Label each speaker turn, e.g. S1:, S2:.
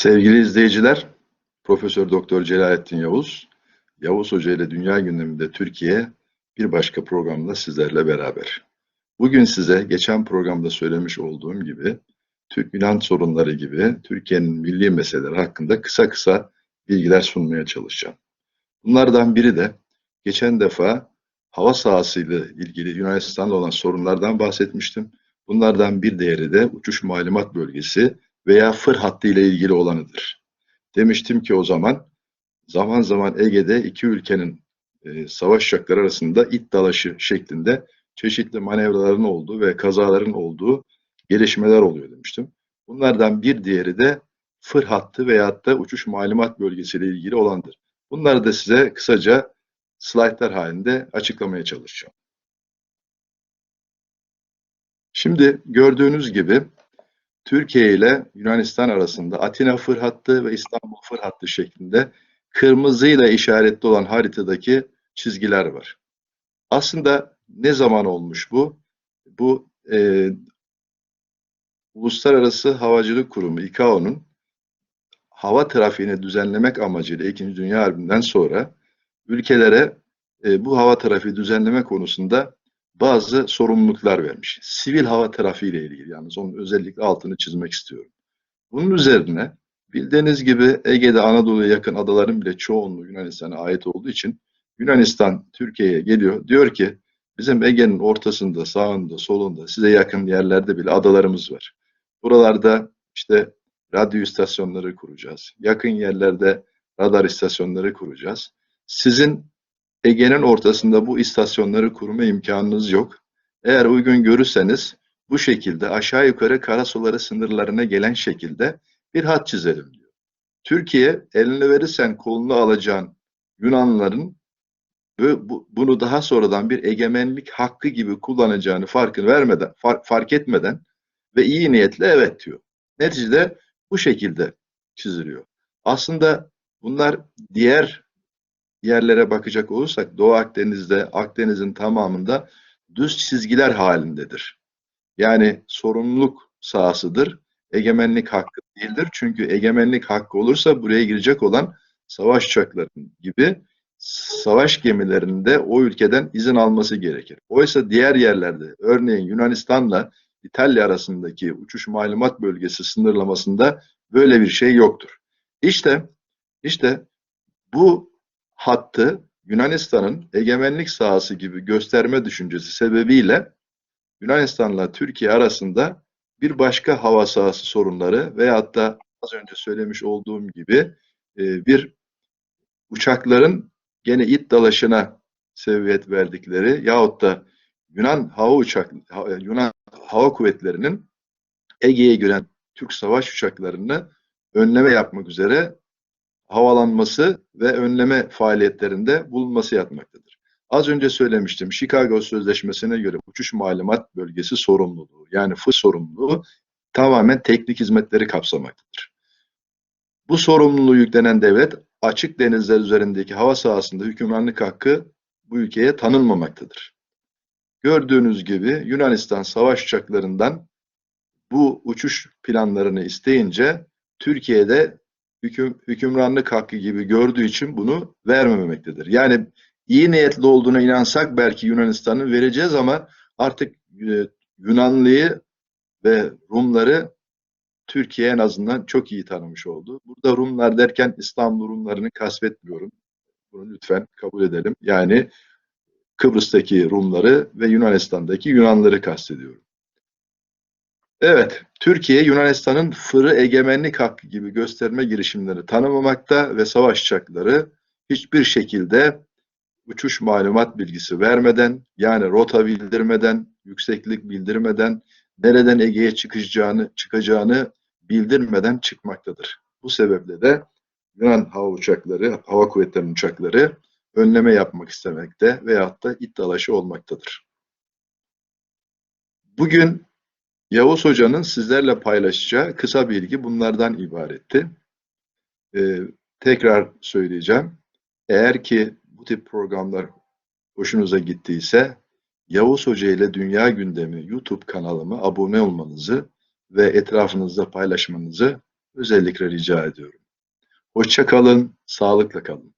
S1: Sevgili izleyiciler, Profesör Doktor Celalettin Yavuz, Yavuz Hoca ile Dünya Gündeminde Türkiye bir başka programda sizlerle beraber. Bugün size geçen programda söylemiş olduğum gibi Türk-Yunan sorunları gibi Türkiye'nin milli meseleleri hakkında kısa kısa bilgiler sunmaya çalışacağım. Bunlardan biri de geçen defa hava sahasıyla ilgili Yunanistan'da olan sorunlardan bahsetmiştim. Bunlardan bir diğeri de uçuş malumat bölgesi veya fır hattı ile ilgili olanıdır. Demiştim ki o zaman zaman zaman Ege'de iki ülkenin e, savaş uçakları arasında it dalaşı şeklinde çeşitli manevraların olduğu ve kazaların olduğu gelişmeler oluyor demiştim. Bunlardan bir diğeri de fır hattı veyahut da uçuş malumat bölgesiyle ilgili olandır. Bunları da size kısaca slaytlar halinde açıklamaya çalışacağım. Şimdi gördüğünüz gibi Türkiye ile Yunanistan arasında Atina fır hattı ve İstanbul fır hattı şeklinde kırmızıyla işaretli olan haritadaki çizgiler var. Aslında ne zaman olmuş bu? Bu e, Uluslararası Havacılık Kurumu ICAO'nun hava trafiğini düzenlemek amacıyla İkinci Dünya Harbi'nden sonra ülkelere e, bu hava trafiği düzenleme konusunda bazı sorumluluklar vermiş. Sivil hava trafiği ile ilgili yalnız onun özellikle altını çizmek istiyorum. Bunun üzerine bildiğiniz gibi Ege'de Anadolu'ya yakın adaların bile çoğunluğu Yunanistan'a ait olduğu için Yunanistan Türkiye'ye geliyor. Diyor ki bizim Ege'nin ortasında, sağında, solunda size yakın yerlerde bile adalarımız var. Buralarda işte radyo istasyonları kuracağız. Yakın yerlerde radar istasyonları kuracağız. Sizin Ege'nin ortasında bu istasyonları kurma imkanınız yok. Eğer uygun görürseniz bu şekilde aşağı yukarı karasuları sınırlarına gelen şekilde bir hat çizelim diyor. Türkiye eline verirsen kolunu alacağın Yunanlıların bunu daha sonradan bir egemenlik hakkı gibi kullanacağını farkını vermeden, fark etmeden ve iyi niyetle evet diyor. Neticede bu şekilde çiziliyor. Aslında bunlar diğer yerlere bakacak olursak Doğu Akdeniz'de, Akdeniz'in tamamında düz çizgiler halindedir. Yani sorumluluk sahasıdır. Egemenlik hakkı değildir. Çünkü egemenlik hakkı olursa buraya girecek olan savaş uçaklarının gibi savaş gemilerinde o ülkeden izin alması gerekir. Oysa diğer yerlerde örneğin Yunanistan'la İtalya arasındaki uçuş malumat bölgesi sınırlamasında böyle bir şey yoktur. İşte işte bu hattı Yunanistan'ın egemenlik sahası gibi gösterme düşüncesi sebebiyle Yunanistan'la Türkiye arasında bir başka hava sahası sorunları veyahut da az önce söylemiş olduğum gibi e, bir uçakların gene it dalaşına seviyet verdikleri yahut da Yunan hava uçak Yunan hava kuvvetlerinin Ege'ye giren Türk savaş uçaklarını önleme yapmak üzere havalanması ve önleme faaliyetlerinde bulunması yatmaktadır. Az önce söylemiştim, Chicago Sözleşmesi'ne göre uçuş malumat bölgesi sorumluluğu, yani FI sorumluluğu tamamen teknik hizmetleri kapsamaktadır. Bu sorumluluğu yüklenen devlet, açık denizler üzerindeki hava sahasında hükümranlık hakkı bu ülkeye tanınmamaktadır. Gördüğünüz gibi Yunanistan savaş uçaklarından bu uçuş planlarını isteyince Türkiye'de hüküm, hükümranlık hakkı gibi gördüğü için bunu vermemektedir. Yani iyi niyetli olduğuna inansak belki Yunanistan'ı vereceğiz ama artık e, Yunanlıyı ve Rumları Türkiye en azından çok iyi tanımış oldu. Burada Rumlar derken İstanbul Rumlarını kasvetmiyorum. Bunu lütfen kabul edelim. Yani Kıbrıs'taki Rumları ve Yunanistan'daki Yunanları kastediyorum. Evet, Türkiye Yunanistan'ın fırı egemenlik hakkı gibi gösterme girişimlerini tanımamakta ve savaş hiçbir şekilde uçuş malumat bilgisi vermeden, yani rota bildirmeden, yükseklik bildirmeden, nereden Ege'ye çıkacağını, çıkacağını bildirmeden çıkmaktadır. Bu sebeple de Yunan hava uçakları, hava kuvvetlerinin uçakları önleme yapmak istemekte veyahut da iddialaşı olmaktadır. Bugün Yavuz Hoca'nın sizlerle paylaşacağı kısa bilgi bunlardan ibaretti. Ee, tekrar söyleyeceğim. Eğer ki bu tip programlar hoşunuza gittiyse Yavuz Hoca ile Dünya Gündemi YouTube kanalıma abone olmanızı ve etrafınızda paylaşmanızı özellikle rica ediyorum. Hoşça kalın, sağlıkla kalın.